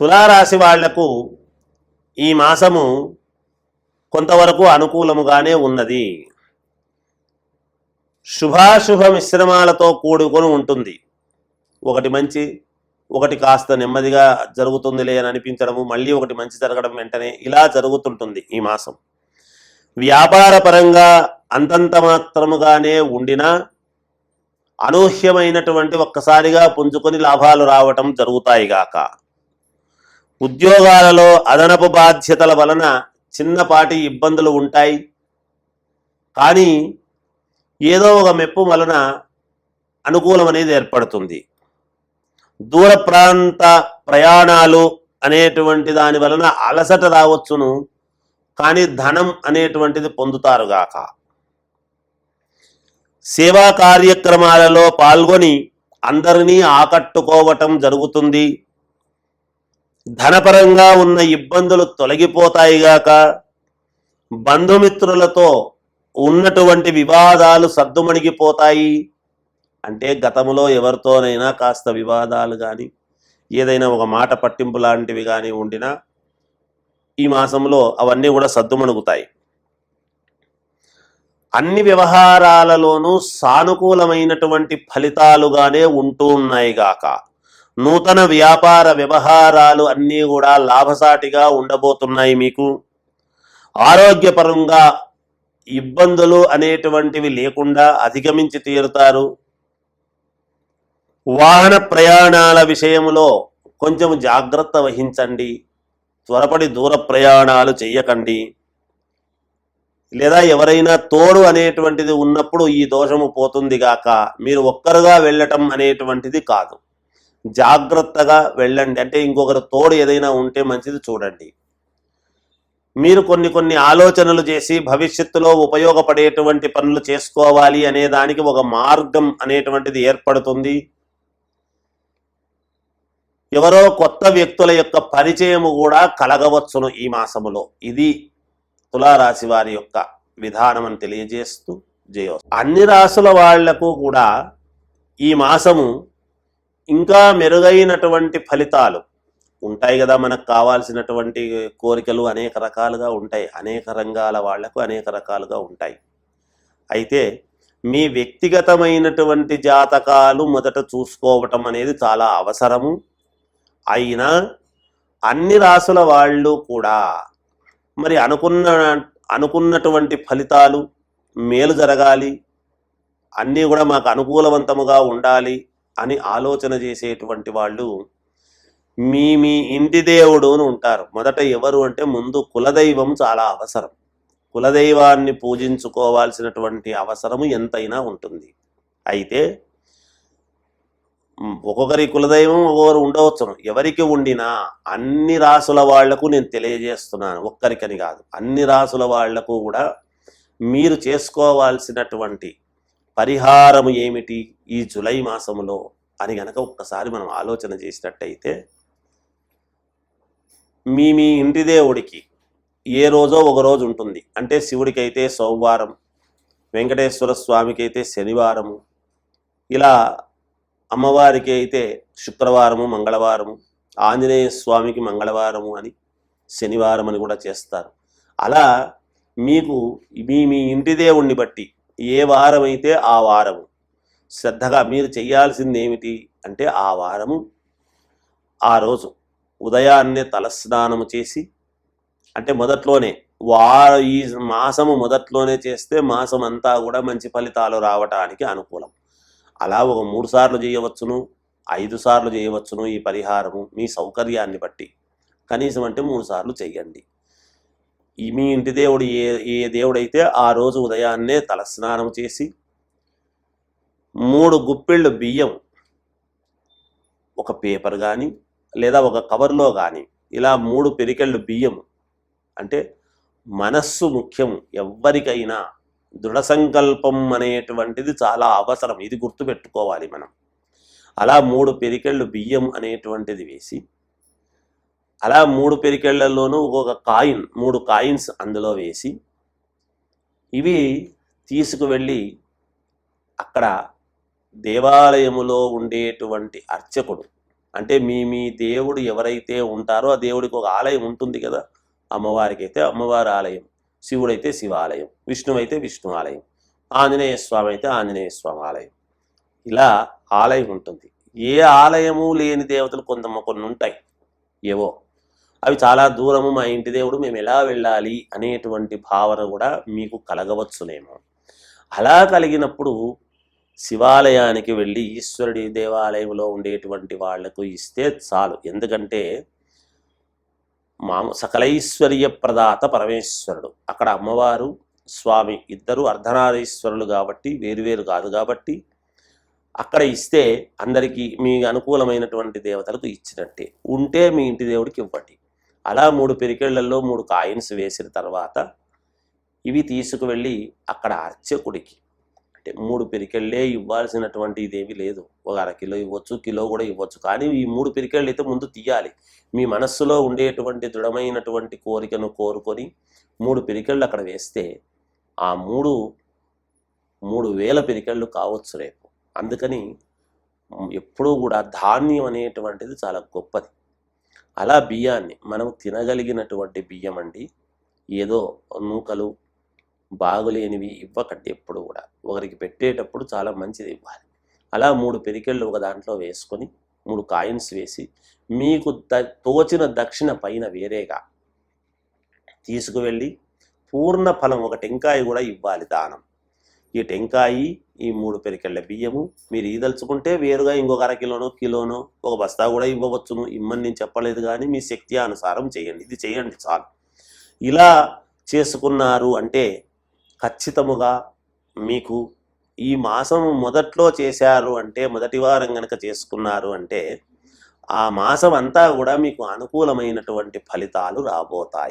తులారాశి వాళ్ళకు ఈ మాసము కొంతవరకు అనుకూలముగానే ఉన్నది. శుభాశుభ మిశ్రమాలతో కూడుకొని ఉంటుంది. ఒకటి మంచి ఒకటి కాస్త నెమ్మదిగా జరుగుతుందిలే అని అనిపించడము మళ్ళీ ఒకటి మంచి జరగడం వెంటనే ఇలా జరుగుతుంటుంది ఈ మాసం. వ్యాపారపరంగా అంతంత మాత్రముగానే ఉండినా అనూహ్యమైనటువంటి ఒక్కసారిగా పుంజుకొని లాభాలు రావటం జరుగుతాయి గాక. ఉద్యోగాలలో అదనపు బాధ్యతల వలన చిన్నపాటి ఇబ్బందులు ఉంటాయి. కానీ ఏదో ఒక మెప్పు వలన అనుకూలం అనేది ఏర్పడుతుంది. దూర ప్రాంత ప్రయాణాలు అనేటువంటి దాని వలన అలసట రావచ్చును. కానీ ధనం అనేటువంటిది పొందుతారుగాక సేవా కార్యక్రమాలలో పాల్గొని అందరినీ ఆకట్టుకోవటం జరుగుతుంది. ధనపరంగా ఉన్న ఇబ్బందులు తొలగిపోతాయిగాక బంధుమిత్రులతో ఉన్నటువంటి వివాదాలు సద్దుమణిగిపోతాయి అంటే గతంలో ఎవరితోనైనా కాస్త వివాదాలు కానీ ఏదైనా ఒక మాట పట్టింపు లాంటివి కానీ ఉండినా ఈ మాసంలో అవన్నీ కూడా సద్దుమణుగుతాయి అన్ని వ్యవహారాలలోనూ సానుకూలమైనటువంటి ఫలితాలుగానే ఉంటూ ఉన్నాయి గాక. నూతన వ్యాపార వ్యవహారాలు అన్నీ కూడా లాభసాటిగా ఉండబోతున్నాయి మీకు. ఆరోగ్యపరంగా ఇబ్బందులు అనేటువంటివి లేకుండా అధిగమించి తీరుతారు. వాహన ప్రయాణాల విషయంలో కొంచెం జాగ్రత్త వహించండి. త్వరపడి దూర ప్రయాణాలు చెయ్యకండి. లేదా ఎవరైనా తోడు అనేటువంటిది ఉన్నప్పుడు ఈ దోషము పోతుంది గాక మీరు ఒక్కరుగా వెళ్ళటం అనేటువంటిది కాదు. జాగ్రత్తగా వెళ్ళండి. అంటే ఇంకొకరు తోడు ఏదైనా ఉంటే మంచిది చూడండి. మీరు కొన్ని కొన్ని ఆలోచనలు చేసి భవిష్యత్తులో ఉపయోగపడేటువంటి పనులు చేసుకోవాలి అనే దానికి ఒక మార్గం అనేటువంటిది ఏర్పడుతుంది. ఎవరో కొత్త వ్యక్తుల యొక్క పరిచయము కూడా కలగవచ్చును ఈ మాసములో. ఇది తులారాశి వారి యొక్క విధానం అని తెలియజేస్తూ జయో అన్ని రాసుల వాళ్ళకు కూడా ఈ మాసము ఇంకా మెరుగైనటువంటి ఫలితాలు ఉంటాయి కదా మనకు కావాల్సినటువంటి కోరికలు అనేక రకాలుగా ఉంటాయి. అనేక రంగాల వాళ్ళకు అనేక రకాలుగా ఉంటాయి. అయితే మీ వ్యక్తిగతమైనటువంటి జాతకాలు మొదట చూసుకోవటం అనేది చాలా అవసరము. అయినా అన్ని రాసుల వాళ్ళు కూడా మరి అనుకున్న అనుకున్నటువంటి ఫలితాలు మేలు జరగాలి. అన్నీ కూడా మాకు అనుకూలవంతముగా ఉండాలి. అని ఆలోచన చేసేటువంటి వాళ్ళు మీ మీ ఇంటి దేవుడు అని ఉంటారు. మొదట ఎవరు అంటే ముందు కులదైవం చాలా అవసరం. కులదైవాన్ని పూజించుకోవాల్సినటువంటి అవసరము ఎంతైనా ఉంటుంది. అయితే ఒక్కొక్కరి కులదైవం ఒక్కొక్కరు ఉండవచ్చు. ఎవరికి ఉండినా అన్ని రాసుల వాళ్ళకు నేను తెలియజేస్తున్నాను. ఒక్కరికని కాదు. అన్ని రాసుల వాళ్ళకు కూడా మీరు చేసుకోవాల్సినటువంటి పరిహారము ఏమిటి ఈ జులై మాసములో అని గనక ఒక్కసారి మనం ఆలోచన చేసినట్టయితే మీ మీ ఇంటి దేవుడికి ఏ రోజో ఒక రోజు ఉంటుంది. అంటే శివుడికి అయితే సోమవారం వెంకటేశ్వర స్వామికి అయితే శనివారము ఇలా అమ్మవారికి అయితే శుక్రవారము మంగళవారము ఆంజనేయ స్వామికి మంగళవారము అని శనివారం అని కూడా చేస్తారు. అలా మీకు మీ మీ ఇంటి దేవుణ్ణి బట్టి ఏ వారం అయితే ఆ వారము. శ్రద్ధగా మీరు చేయాల్సింది ఏమిటి అంటే ఆ వారము ఆ రోజు ఉదయాన్నే తలస్నానము చేసి అంటే మొదట్లోనే వా ఈ మాసము మొదట్లోనే చేస్తే మాసం అంతా కూడా మంచి ఫలితాలు రావటానికి అనుకూలం. అలా ఒక మూడు సార్లు చేయవచ్చును ఐదు సార్లు చేయవచ్చును ఈ పరిహారము మీ సౌకర్యాన్ని బట్టి. కనీసం అంటే మూడు సార్లు చెయ్యండి మీ ఇంటి దేవుడు ఏ ఏ దేవుడైతే ఆ రోజు ఉదయాన్నే తలస్నానం చేసి మూడు గుప్పిళ్ళు బియ్యం ఒక పేపర్ కానీ లేదా ఒక కవర్లో కానీ ఇలా మూడు పెరికెళ్ళు బియ్యం అంటే మనస్సు ముఖ్యం. ఎవ్వరికైనా దృఢ సంకల్పం అనేటువంటిది చాలా అవసరం. ఇది గుర్తుపెట్టుకోవాలి మనం. అలా మూడు పెరికెళ్ళు బియ్యం అనేటువంటిది వేసి అలా మూడు పెరికెళ్ళలోనూ ఒక్కొక్క కాయిన్ మూడు కాయిన్స్ అందులో వేసి ఇవి తీసుకువెళ్ళి అక్కడ దేవాలయములో ఉండేటువంటి అర్చకుడు అంటే మీ మీ దేవుడు ఎవరైతే ఉంటారో ఆ దేవుడికి ఒక ఆలయం ఉంటుంది కదా అమ్మవారికి అయితే అమ్మవారి ఆలయం శివుడైతే శివాలయం విష్ణువు అయితే విష్ణు ఆలయం ఆంజనేయ స్వామి అయితే ఆంజనేయ స్వామి ఆలయం. ఇలా ఆలయం ఉంటుంది. ఏ ఆలయము లేని దేవతలు కొంత కొన్ని ఉంటాయి. ఏవో అవి చాలా దూరము మా ఇంటి దేవుడు మేము ఎలా వెళ్ళాలి అనేటువంటి భావన కూడా మీకు కలగవచ్చునేమో. అలా కలిగినప్పుడు శివాలయానికి వెళ్ళి ఈశ్వరుడి దేవాలయంలో ఉండేటువంటి వాళ్ళకు ఇస్తే చాలు. ఎందుకంటే మాము సకలైశ్వర్య ప్రదాత పరమేశ్వరుడు. అక్కడ అమ్మవారు స్వామి ఇద్దరు అర్ధనారీశ్వరులు కాబట్టి వేరువేరు కాదు కాబట్టి అక్కడ ఇస్తే అందరికీ మీ అనుకూలమైనటువంటి దేవతలకు ఇచ్చినట్టే. ఉంటే మీ ఇంటి దేవుడికి ఇవ్వండి. అలా మూడు పెరికెళ్ళలో మూడు కాయిన్స్ వేసిన తర్వాత ఇవి తీసుకువెళ్ళి అక్కడ అర్చకుడికి అంటే మూడు పెరికెళ్ళే ఇవ్వాల్సినటువంటి ఇదేమీ లేదు. ఒక అర కిలో ఇవ్వచ్చు కిలో కూడా ఇవ్వచ్చు. కానీ ఈ మూడు పెరికెళ్ళు అయితే ముందు తీయాలి. మీ మనస్సులో ఉండేటువంటి దృఢమైనటువంటి కోరికను కోరుకొని మూడు పిరికెళ్ళు అక్కడ వేస్తే ఆ మూడు మూడు వేల పిరికెళ్ళు కావచ్చు రేపు. అందుకని ఎప్పుడూ కూడా ధాన్యం అనేటువంటిది చాలా గొప్పది. అలా బియ్యాన్ని మనం తినగలిగినటువంటి బియ్యం అండి ఏదో నూకలు బాగులేనివి ఇవ్వకండి ఎప్పుడు కూడా. ఒకరికి పెట్టేటప్పుడు చాలా మంచిది ఇవ్వాలి. అలా మూడు పెరికెళ్ళు ఒక దాంట్లో వేసుకొని మూడు కాయిన్స్ వేసి మీకు ద తోచిన దక్షిణ పైన వేరేగా తీసుకువెళ్ళి పూర్ణ ఫలం ఒక టెంకాయ కూడా ఇవ్వాలి దానం. ఈ టెంకాయి ఈ మూడు పెరికెళ్ళ బియ్యము మీరు ఈదలుచుకుంటే వేరుగా ఇంకొక అర కిలోనో కిలోనో ఒక బస్తా కూడా ఇవ్వవచ్చును. ఇమ్మని నేను చెప్పలేదు కానీ మీ శక్తి అనుసారం చేయండి. ఇది చేయండి చాలు. ఇలా చేసుకున్నారు అంటే ఖచ్చితముగా మీకు ఈ మాసం మొదట్లో చేశారు అంటే మొదటి వారం కనుక చేసుకున్నారు అంటే ఆ మాసం అంతా కూడా మీకు అనుకూలమైనటువంటి ఫలితాలు రాబోతాయి.